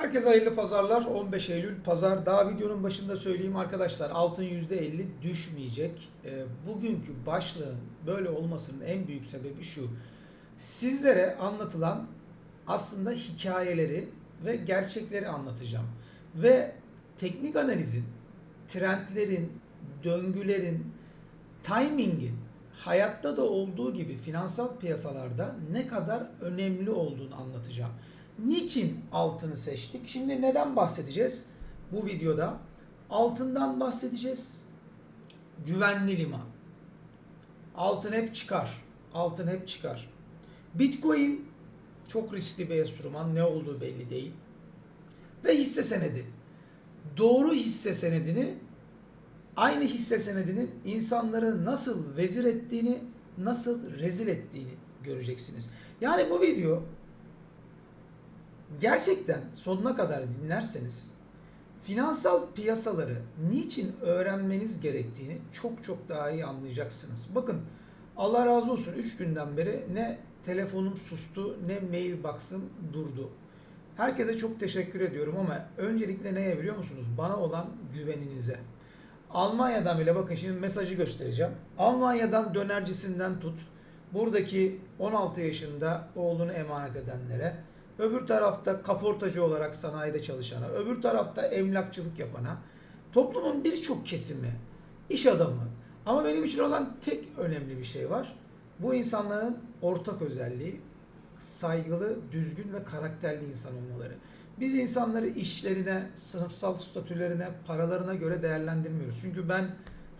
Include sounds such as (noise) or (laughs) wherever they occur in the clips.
Herkese hayırlı pazarlar. 15 Eylül pazar. Daha videonun başında söyleyeyim arkadaşlar. Altın %50 düşmeyecek. E, bugünkü başlığın böyle olmasının en büyük sebebi şu. Sizlere anlatılan aslında hikayeleri ve gerçekleri anlatacağım. Ve teknik analizin, trendlerin, döngülerin, timingin hayatta da olduğu gibi finansal piyasalarda ne kadar önemli olduğunu anlatacağım. Niçin altını seçtik? Şimdi neden bahsedeceğiz bu videoda? Altından bahsedeceğiz. Güvenli liman. Altın hep çıkar. Altın hep çıkar. Bitcoin çok riskli bir enstrüman. Ne olduğu belli değil. Ve hisse senedi. Doğru hisse senedini aynı hisse senedinin insanları nasıl vezir ettiğini, nasıl rezil ettiğini göreceksiniz. Yani bu video gerçekten sonuna kadar dinlerseniz finansal piyasaları niçin öğrenmeniz gerektiğini çok çok daha iyi anlayacaksınız. Bakın Allah razı olsun 3 günden beri ne telefonum sustu ne mailbox'ım durdu. Herkese çok teşekkür ediyorum ama öncelikle neye biliyor musunuz? Bana olan güveninize. Almanya'dan bile bakın şimdi mesajı göstereceğim. Almanya'dan dönercisinden tut. Buradaki 16 yaşında oğlunu emanet edenlere, öbür tarafta kaportacı olarak sanayide çalışana, öbür tarafta emlakçılık yapana, toplumun birçok kesimi, iş adamı. Ama benim için olan tek önemli bir şey var. Bu insanların ortak özelliği saygılı, düzgün ve karakterli insan olmaları. Biz insanları işlerine, sınıfsal statülerine, paralarına göre değerlendirmiyoruz. Çünkü ben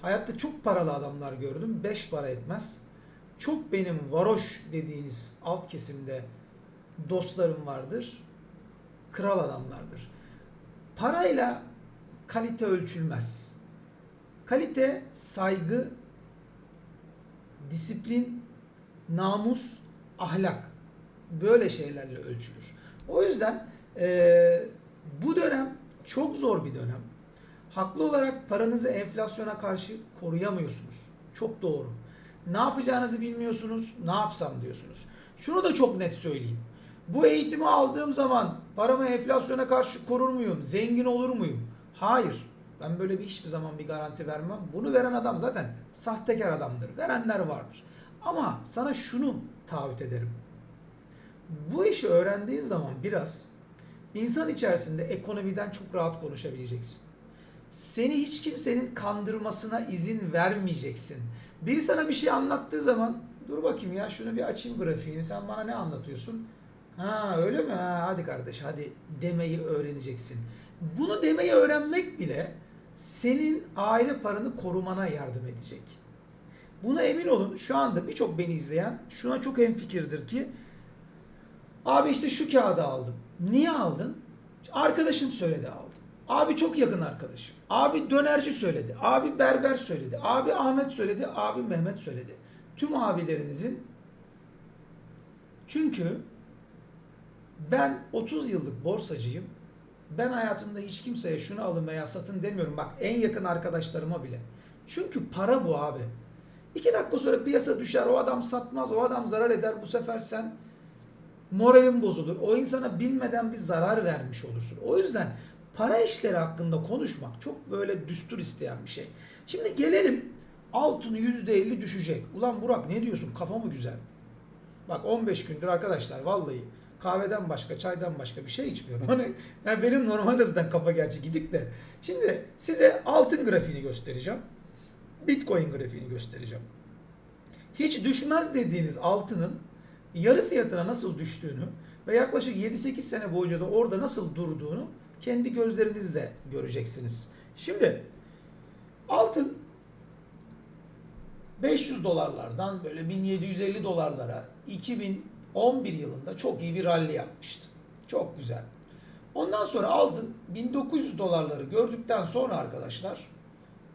hayatta çok paralı adamlar gördüm. Beş para etmez. Çok benim varoş dediğiniz alt kesimde dostlarım vardır. Kral adamlardır. Parayla kalite ölçülmez. Kalite saygı, disiplin, namus, ahlak böyle şeylerle ölçülür. O yüzden e, bu dönem çok zor bir dönem. Haklı olarak paranızı enflasyona karşı koruyamıyorsunuz. Çok doğru. Ne yapacağınızı bilmiyorsunuz. Ne yapsam diyorsunuz. Şunu da çok net söyleyeyim. Bu eğitimi aldığım zaman paramı enflasyona karşı korur muyum? Zengin olur muyum? Hayır. Ben böyle bir hiçbir zaman bir garanti vermem. Bunu veren adam zaten sahtekar adamdır. Verenler vardır. Ama sana şunu taahhüt ederim. Bu işi öğrendiğin zaman biraz insan içerisinde ekonomiden çok rahat konuşabileceksin. Seni hiç kimsenin kandırmasına izin vermeyeceksin. Biri sana bir şey anlattığı zaman dur bakayım ya şunu bir açayım grafiğini sen bana ne anlatıyorsun? Ha öyle mi? Ha, hadi kardeş hadi demeyi öğreneceksin. Bunu demeyi öğrenmek bile senin aile paranı korumana yardım edecek. Buna emin olun şu anda birçok beni izleyen şuna çok hemfikirdir ki Abi işte şu kağıdı aldım. Niye aldın? Arkadaşın söyledi aldım. Abi çok yakın arkadaşım. Abi dönerci söyledi. Abi berber söyledi. Abi Ahmet söyledi. Abi Mehmet söyledi. Tüm abilerinizin çünkü ben 30 yıllık borsacıyım. Ben hayatımda hiç kimseye şunu alın veya satın demiyorum. Bak en yakın arkadaşlarıma bile. Çünkü para bu abi. İki dakika sonra piyasa düşer. O adam satmaz. O adam zarar eder. Bu sefer sen moralin bozulur. O insana bilmeden bir zarar vermiş olursun. O yüzden para işleri hakkında konuşmak çok böyle düstur isteyen bir şey. Şimdi gelelim altın %50 düşecek. Ulan Burak ne diyorsun? Kafa mı güzel? Bak 15 gündür arkadaşlar vallahi kahveden başka, çaydan başka bir şey içmiyorum. Hani yani benim normalde zaten kafa gerçi gidik de. Şimdi size altın grafiğini göstereceğim. Bitcoin grafiğini göstereceğim. Hiç düşmez dediğiniz altının yarı fiyatına nasıl düştüğünü ve yaklaşık 7-8 sene boyunca da orada nasıl durduğunu kendi gözlerinizle göreceksiniz. Şimdi altın 500 dolarlardan böyle 1750 dolarlara 2011 yılında çok iyi bir rally yapmıştı. Çok güzel. Ondan sonra altın 1900 dolarları gördükten sonra arkadaşlar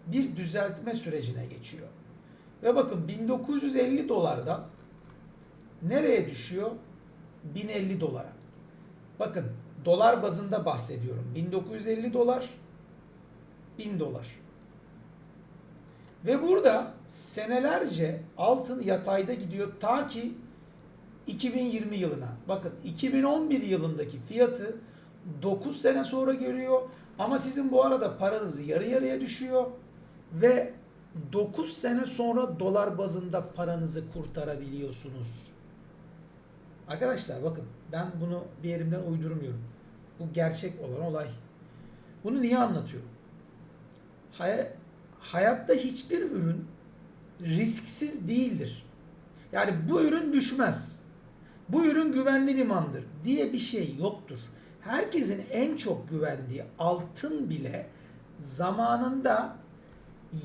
bir düzeltme sürecine geçiyor. Ve bakın 1950 dolardan nereye düşüyor? 1050 dolara. Bakın dolar bazında bahsediyorum. 1950 dolar 1000 dolar. Ve burada senelerce altın yatayda gidiyor ta ki 2020 yılına. Bakın 2011 yılındaki fiyatı 9 sene sonra geliyor. Ama sizin bu arada paranız yarı yarıya düşüyor ve 9 sene sonra dolar bazında paranızı kurtarabiliyorsunuz. Arkadaşlar bakın ben bunu bir yerimden uydurmuyorum. Bu gerçek olan olay. Bunu niye anlatıyorum? Hay- hayatta hiçbir ürün risksiz değildir. Yani bu ürün düşmez. Bu ürün güvenli limandır diye bir şey yoktur. Herkesin en çok güvendiği altın bile zamanında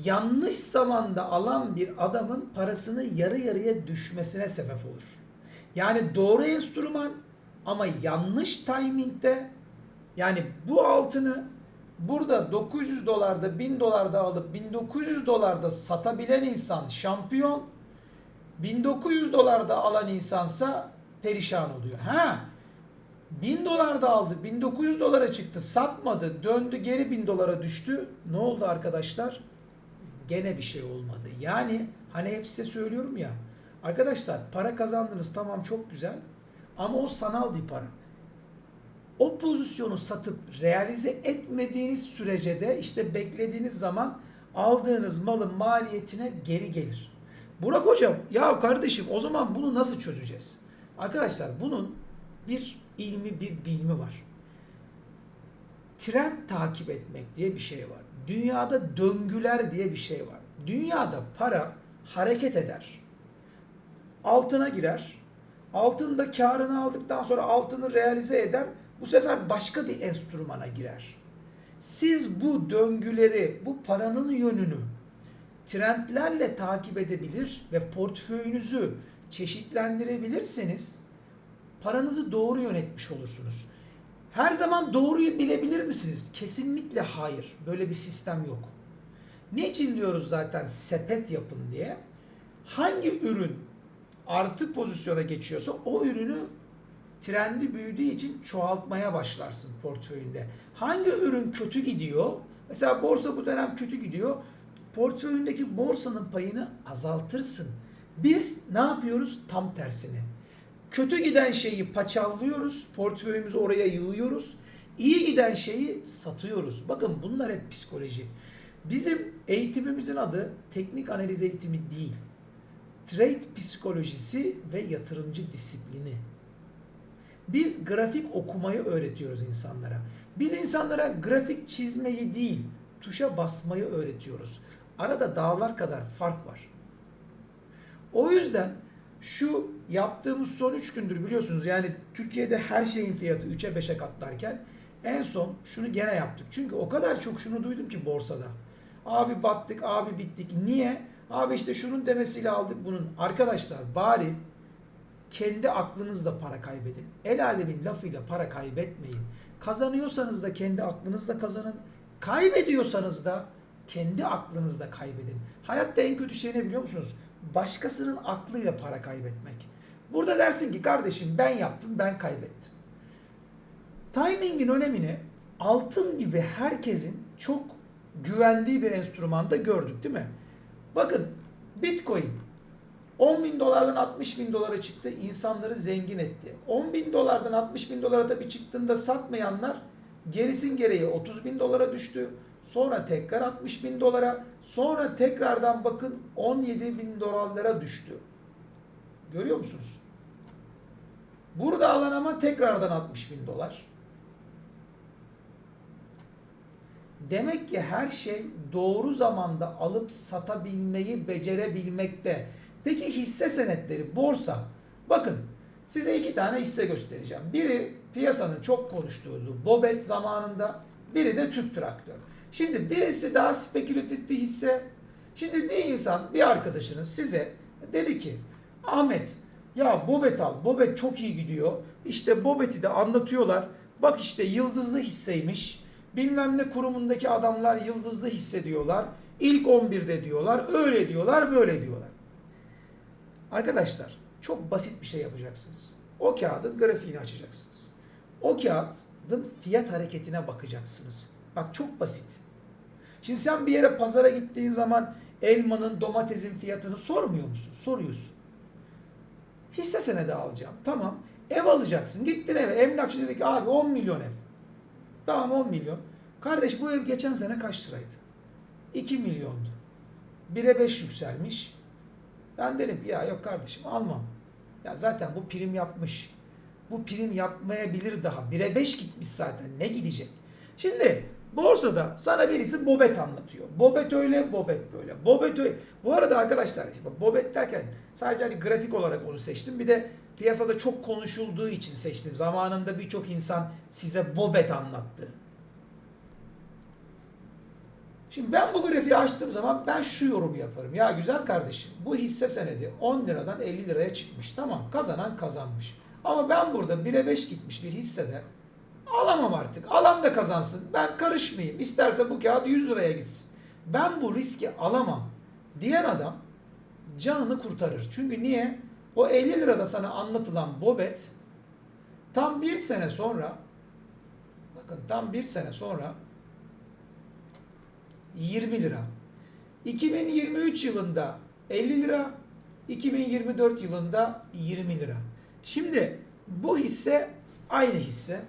yanlış zamanda alan bir adamın parasını yarı yarıya düşmesine sebep olur. Yani doğru enstrüman ama yanlış timingde yani bu altını burada 900 dolarda 1000 dolarda alıp 1900 dolarda satabilen insan şampiyon 1900 dolarda alan insansa perişan oluyor. Ha 1000 dolarda aldı 1900 dolara çıktı satmadı döndü geri 1000 dolara düştü. Ne oldu arkadaşlar? Gene bir şey olmadı. Yani hani hep size söylüyorum ya arkadaşlar para kazandınız tamam çok güzel ama o sanal bir para o pozisyonu satıp realize etmediğiniz sürece de işte beklediğiniz zaman aldığınız malın maliyetine geri gelir. Burak hocam ya kardeşim o zaman bunu nasıl çözeceğiz? Arkadaşlar bunun bir ilmi bir bilmi var. Trend takip etmek diye bir şey var. Dünyada döngüler diye bir şey var. Dünyada para hareket eder. Altına girer. Altında karını aldıktan sonra altını realize eder. Bu sefer başka bir enstrümana girer. Siz bu döngüleri, bu paranın yönünü trendlerle takip edebilir ve portföyünüzü çeşitlendirebilirseniz paranızı doğru yönetmiş olursunuz. Her zaman doğruyu bilebilir misiniz? Kesinlikle hayır. Böyle bir sistem yok. Niçin diyoruz zaten sepet yapın diye? Hangi ürün artı pozisyona geçiyorsa o ürünü trendi büyüdüğü için çoğaltmaya başlarsın portföyünde. Hangi ürün kötü gidiyor? Mesela borsa bu dönem kötü gidiyor. Portföyündeki borsanın payını azaltırsın. Biz ne yapıyoruz? Tam tersini. Kötü giden şeyi paçallıyoruz. Portföyümüzü oraya yığıyoruz. İyi giden şeyi satıyoruz. Bakın bunlar hep psikoloji. Bizim eğitimimizin adı teknik analiz eğitimi değil. Trade psikolojisi ve yatırımcı disiplini. Biz grafik okumayı öğretiyoruz insanlara. Biz insanlara grafik çizmeyi değil, tuşa basmayı öğretiyoruz. Arada dağlar kadar fark var. O yüzden şu yaptığımız son 3 gündür biliyorsunuz yani Türkiye'de her şeyin fiyatı 3'e 5'e katlarken en son şunu gene yaptık. Çünkü o kadar çok şunu duydum ki borsada. Abi battık, abi bittik. Niye? Abi işte şunun demesiyle aldık bunun. Arkadaşlar bari kendi aklınızla para kaybedin. El alemin lafıyla para kaybetmeyin. Kazanıyorsanız da kendi aklınızla kazanın. Kaybediyorsanız da kendi aklınızla kaybedin. Hayatta en kötü şey ne biliyor musunuz? Başkasının aklıyla para kaybetmek. Burada dersin ki kardeşim ben yaptım ben kaybettim. Timing'in önemini altın gibi herkesin çok güvendiği bir enstrümanda gördük değil mi? Bakın Bitcoin 10 bin dolardan 60 bin dolara çıktı. insanları zengin etti. 10 bin dolardan 60 bin dolara tabii çıktığında satmayanlar gerisin gereği 30 bin dolara düştü. Sonra tekrar 60 bin dolara. Sonra tekrardan bakın 17 bin dolarlara düştü. Görüyor musunuz? Burada alan ama tekrardan 60 bin dolar. Demek ki her şey doğru zamanda alıp satabilmeyi becerebilmekte. Peki hisse senetleri, borsa. Bakın size iki tane hisse göstereceğim. Biri piyasanın çok konuştuğu Bobet zamanında, biri de Türk Traktör. Şimdi birisi daha spekülatif bir hisse. Şimdi bir insan, bir arkadaşınız size dedi ki Ahmet ya Bobet al. Bobet çok iyi gidiyor. İşte Bobet'i de anlatıyorlar. Bak işte yıldızlı hisseymiş. Bilmem ne kurumundaki adamlar yıldızlı hissediyorlar. İlk 11'de diyorlar. Öyle diyorlar, böyle diyorlar. Arkadaşlar çok basit bir şey yapacaksınız. O kağıdın grafiğini açacaksınız. O kağıdın fiyat hareketine bakacaksınız. Bak çok basit. Şimdi sen bir yere pazara gittiğin zaman elmanın, domatesin fiyatını sormuyor musun? Soruyorsun. Hisse senedi alacağım. Tamam. Ev alacaksın. Gittin eve. Emlakçı dedi ki abi 10 milyon ev. Tamam 10 milyon. Kardeş bu ev geçen sene kaç liraydı? 2 milyondu. 1'e 5 yükselmiş. Ben dedim ki ya yok kardeşim almam. Ya zaten bu prim yapmış. Bu prim yapmayabilir daha. 1'e 5 gitmiş zaten. Ne gidecek? Şimdi borsada sana birisi bobet anlatıyor. Bobet öyle, bobet böyle. Bobet öyle. Bu arada arkadaşlar bobet derken sadece hani grafik olarak onu seçtim. Bir de piyasada çok konuşulduğu için seçtim. Zamanında birçok insan size bobet anlattı. Şimdi ben bu grafiği açtığım zaman ben şu yorumu yaparım. Ya güzel kardeşim bu hisse senedi 10 liradan 50 liraya çıkmış. Tamam kazanan kazanmış. Ama ben burada 1'e 5 gitmiş bir hissede alamam artık. Alan da kazansın. Ben karışmayayım. İsterse bu kağıt 100 liraya gitsin. Ben bu riski alamam diyen adam canını kurtarır. Çünkü niye? O 50 lirada sana anlatılan bobet tam bir sene sonra bakın tam bir sene sonra 20 lira. 2023 yılında 50 lira, 2024 yılında 20 lira. Şimdi bu hisse aynı hisse.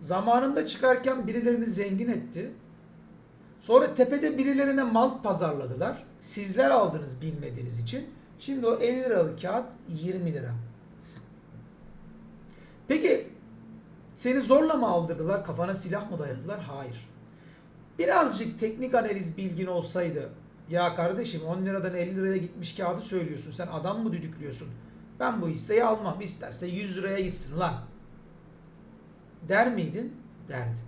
Zamanında çıkarken birilerini zengin etti. Sonra tepede birilerine mal pazarladılar. Sizler aldınız bilmediğiniz için. Şimdi o 50 liralık kağıt 20 lira. Peki seni zorla mı aldırdılar? Kafana silah mı dayadılar? Hayır. Birazcık teknik analiz bilgin olsaydı ya kardeşim 10 liradan 50 liraya gitmiş kağıdı söylüyorsun. Sen adam mı düdüklüyorsun? Ben bu hisseyi almam. İsterse 100 liraya gitsin lan. Der miydin? Derdin.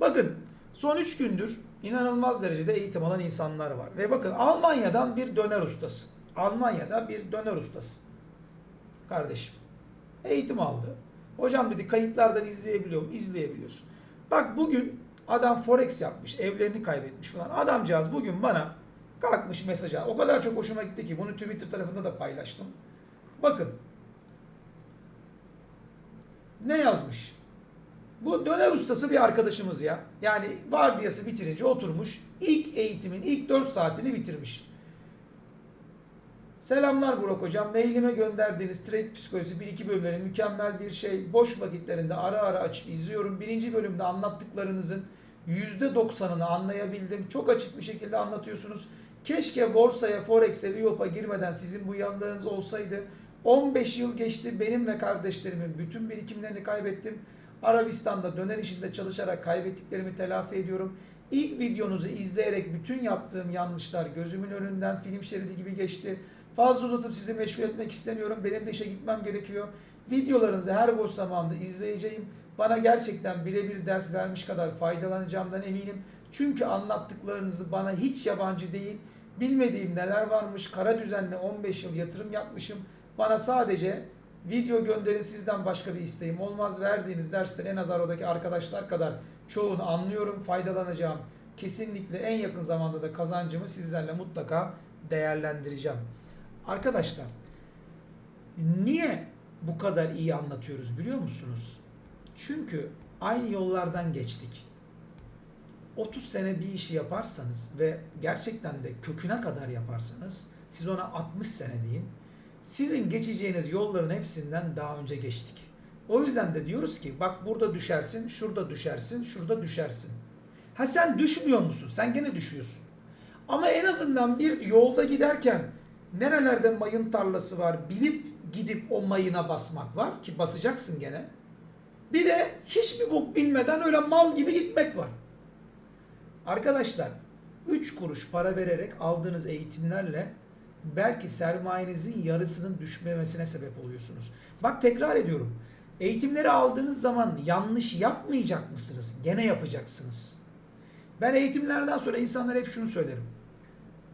Bakın son 3 gündür inanılmaz derecede eğitim alan insanlar var. Ve bakın Almanya'dan bir döner ustası. Almanya'da bir döner ustası. Kardeşim. Eğitim aldı. Hocam dedi kayıtlardan izleyebiliyorum. İzleyebiliyorsun. Bak bugün adam forex yapmış. Evlerini kaybetmiş falan. Adamcağız bugün bana kalkmış mesaja. O kadar çok hoşuma gitti ki bunu Twitter tarafında da paylaştım. Bakın. Ne yazmış? Bu döner ustası bir arkadaşımız ya. Yani vardiyası bitirince oturmuş. ilk eğitimin ilk 4 saatini bitirmiş. Selamlar Burak Hocam. Mailime gönderdiğiniz trade psikolojisi 1-2 bölümleri mükemmel bir şey. Boş vakitlerinde ara ara açıp izliyorum. Birinci bölümde anlattıklarınızın %90'ını anlayabildim. Çok açık bir şekilde anlatıyorsunuz. Keşke borsaya, forex'e, Viyop'a girmeden sizin bu yanlarınız olsaydı. 15 yıl geçti. Benim ve kardeşlerimin bütün birikimlerini kaybettim. Arabistan'da döner işinde çalışarak kaybettiklerimi telafi ediyorum. İlk videonuzu izleyerek bütün yaptığım yanlışlar gözümün önünden film şeridi gibi geçti. Fazla uzatıp sizi meşgul etmek istemiyorum. Benim de işe gitmem gerekiyor. Videolarınızı her boş zamanda izleyeceğim. Bana gerçekten birebir ders vermiş kadar faydalanacağımdan eminim. Çünkü anlattıklarınızı bana hiç yabancı değil. Bilmediğim neler varmış. Kara düzenle 15 yıl yatırım yapmışım. Bana sadece video gönderin sizden başka bir isteğim olmaz. Verdiğiniz dersleri en az aradaki arkadaşlar kadar çoğunu anlıyorum. Faydalanacağım. Kesinlikle en yakın zamanda da kazancımı sizlerle mutlaka değerlendireceğim. Arkadaşlar niye bu kadar iyi anlatıyoruz biliyor musunuz? Çünkü aynı yollardan geçtik. 30 sene bir işi yaparsanız ve gerçekten de köküne kadar yaparsanız siz ona 60 sene deyin. Sizin geçeceğiniz yolların hepsinden daha önce geçtik. O yüzden de diyoruz ki bak burada düşersin, şurada düşersin, şurada düşersin. Ha sen düşmüyor musun? Sen gene düşüyorsun. Ama en azından bir yolda giderken nerelerde mayın tarlası var bilip gidip o mayına basmak var ki basacaksın gene. Bir de hiçbir bok bilmeden öyle mal gibi gitmek var. Arkadaşlar 3 kuruş para vererek aldığınız eğitimlerle belki sermayenizin yarısının düşmemesine sebep oluyorsunuz. Bak tekrar ediyorum. Eğitimleri aldığınız zaman yanlış yapmayacak mısınız? Gene yapacaksınız. Ben eğitimlerden sonra insanlara hep şunu söylerim.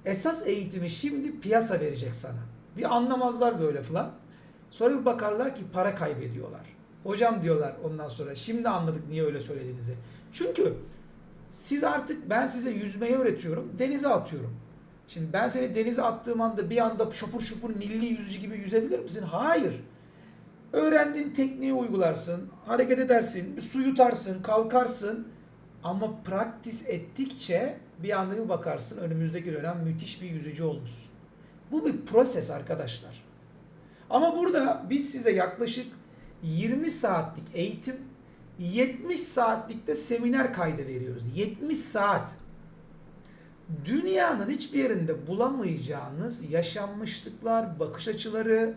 Esas eğitimi şimdi piyasa verecek sana. Bir anlamazlar böyle falan. Sonra bir bakarlar ki para kaybediyorlar. Hocam diyorlar ondan sonra şimdi anladık niye öyle söylediğinizi. Çünkü siz artık ben size yüzmeyi öğretiyorum. Denize atıyorum. Şimdi ben seni denize attığım anda bir anda şapur şupur nilli yüzücü gibi yüzebilir misin? Hayır. Öğrendiğin tekniği uygularsın, hareket edersin, bir su yutarsın, kalkarsın. Ama praktis ettikçe bir anda bir bakarsın önümüzdeki dönem müthiş bir yüzücü olmuşsun. Bu bir proses arkadaşlar. Ama burada biz size yaklaşık 20 saatlik eğitim 70 saatlikte seminer kaydı veriyoruz. 70 saat. Dünyanın hiçbir yerinde bulamayacağınız yaşanmışlıklar, bakış açıları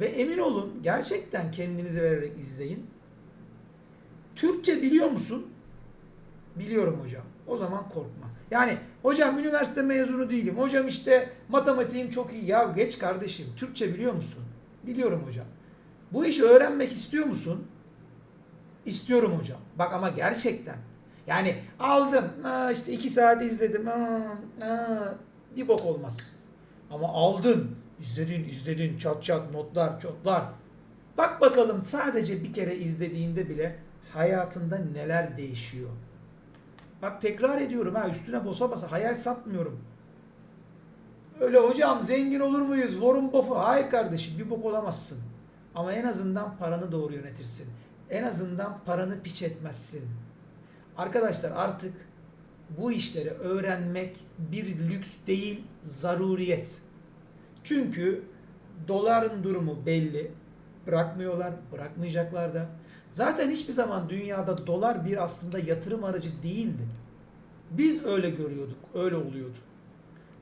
ve emin olun gerçekten kendinizi vererek izleyin. Türkçe biliyor musun? Biliyorum hocam. O zaman korkma. Yani hocam üniversite mezunu değilim. Hocam işte matematiğim çok iyi. Ya geç kardeşim. Türkçe biliyor musun? Biliyorum hocam. Bu işi öğrenmek istiyor musun? İstiyorum hocam. Bak ama gerçekten. Yani aldım. İşte iki saat izledim. Ha, bir bok olmaz. Ama aldın. izledin, izledin. Çat çat notlar, çotlar. Bak bakalım sadece bir kere izlediğinde bile hayatında neler değişiyor. Bak tekrar ediyorum ha üstüne basa basa hayal satmıyorum. Öyle hocam zengin olur muyuz? Warren Buffett. Hayır kardeşim bir bok olamazsın. Ama en azından paranı doğru yönetirsin. En azından paranı piç etmezsin. Arkadaşlar artık bu işleri öğrenmek bir lüks değil, zaruriyet. Çünkü doların durumu belli. Bırakmıyorlar, bırakmayacaklar da. Zaten hiçbir zaman dünyada dolar bir aslında yatırım aracı değildi. Biz öyle görüyorduk, öyle oluyordu.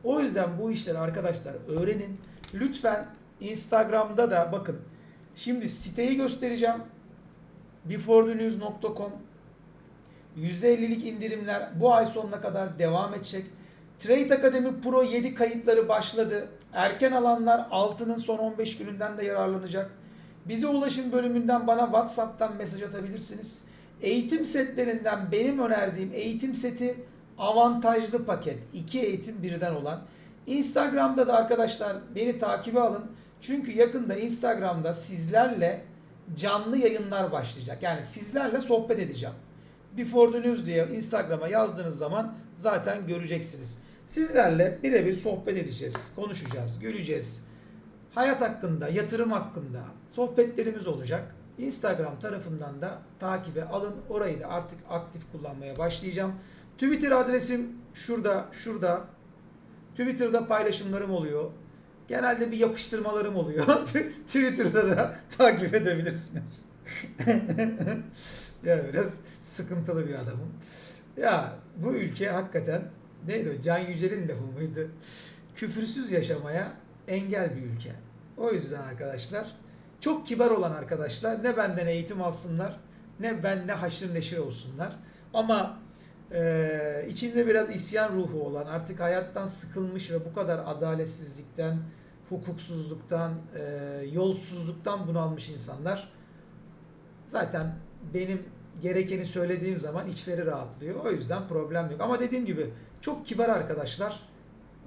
O yüzden bu işleri arkadaşlar öğrenin. Lütfen Instagram'da da bakın. Şimdi siteyi göstereceğim. beforethenews.com %50'lik indirimler bu ay sonuna kadar devam edecek. Trade Academy Pro 7 kayıtları başladı. Erken alanlar altının son 15 gününden de yararlanacak. Bize ulaşım bölümünden bana WhatsApp'tan mesaj atabilirsiniz. Eğitim setlerinden benim önerdiğim eğitim seti avantajlı paket. iki eğitim birden olan. Instagram'da da arkadaşlar beni takibe alın. Çünkü yakında Instagram'da sizlerle canlı yayınlar başlayacak. Yani sizlerle sohbet edeceğim. Before the News diye Instagram'a yazdığınız zaman zaten göreceksiniz. Sizlerle birebir sohbet edeceğiz, konuşacağız, güleceğiz. Hayat hakkında, yatırım hakkında sohbetlerimiz olacak. Instagram tarafından da takibe alın. Orayı da artık aktif kullanmaya başlayacağım. Twitter adresim şurada, şurada. Twitter'da paylaşımlarım oluyor. Genelde bir yapıştırmalarım oluyor. (laughs) Twitter'da da (laughs) takip edebilirsiniz. (laughs) ya biraz sıkıntılı bir adamım. Ya bu ülke hakikaten neydi o? Can Yücel'in lafı mıydı? Küfürsüz yaşamaya engel bir ülke. O yüzden arkadaşlar çok kibar olan arkadaşlar ne benden eğitim alsınlar ne benle haşır neşir olsunlar. Ama e, içinde biraz isyan ruhu olan artık hayattan sıkılmış ve bu kadar adaletsizlikten, hukuksuzluktan, e, yolsuzluktan bunalmış insanlar zaten benim gerekeni söylediğim zaman içleri rahatlıyor. O yüzden problem yok. Ama dediğim gibi çok kibar arkadaşlar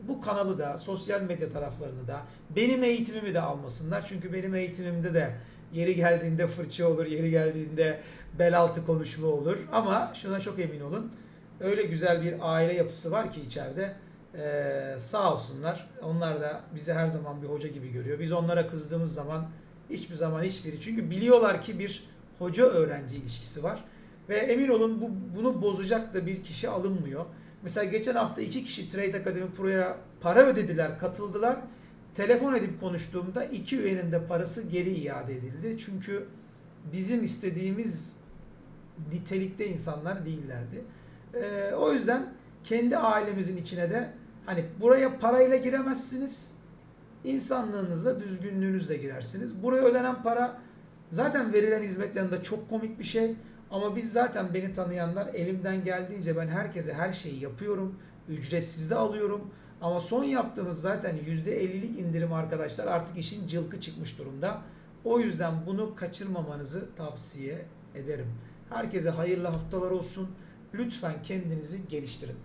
bu kanalı da, sosyal medya taraflarını da, benim eğitimimi de almasınlar. Çünkü benim eğitimimde de yeri geldiğinde fırça olur, yeri geldiğinde bel altı konuşma olur. Ama şuna çok emin olun. Öyle güzel bir aile yapısı var ki içeride. Ee, sağ olsunlar. Onlar da bizi her zaman bir hoca gibi görüyor. Biz onlara kızdığımız zaman hiçbir zaman hiçbiri. Çünkü biliyorlar ki bir hoca öğrenci ilişkisi var. Ve emin olun bu, bunu bozacak da bir kişi alınmıyor. Mesela geçen hafta iki kişi Trade Academy Pro'ya para ödediler, katıldılar. Telefon edip konuştuğumda iki üyenin de parası geri iade edildi. Çünkü bizim istediğimiz nitelikte insanlar değillerdi. Ee, o yüzden kendi ailemizin içine de hani buraya parayla giremezsiniz. İnsanlığınızla, düzgünlüğünüzle girersiniz. Buraya ödenen para zaten verilen hizmet yanında çok komik bir şey. Ama biz zaten beni tanıyanlar elimden geldiğince ben herkese her şeyi yapıyorum. Ücretsiz de alıyorum. Ama son yaptığımız zaten %50'lik indirim arkadaşlar artık işin cılkı çıkmış durumda. O yüzden bunu kaçırmamanızı tavsiye ederim. Herkese hayırlı haftalar olsun. Lütfen kendinizi geliştirin.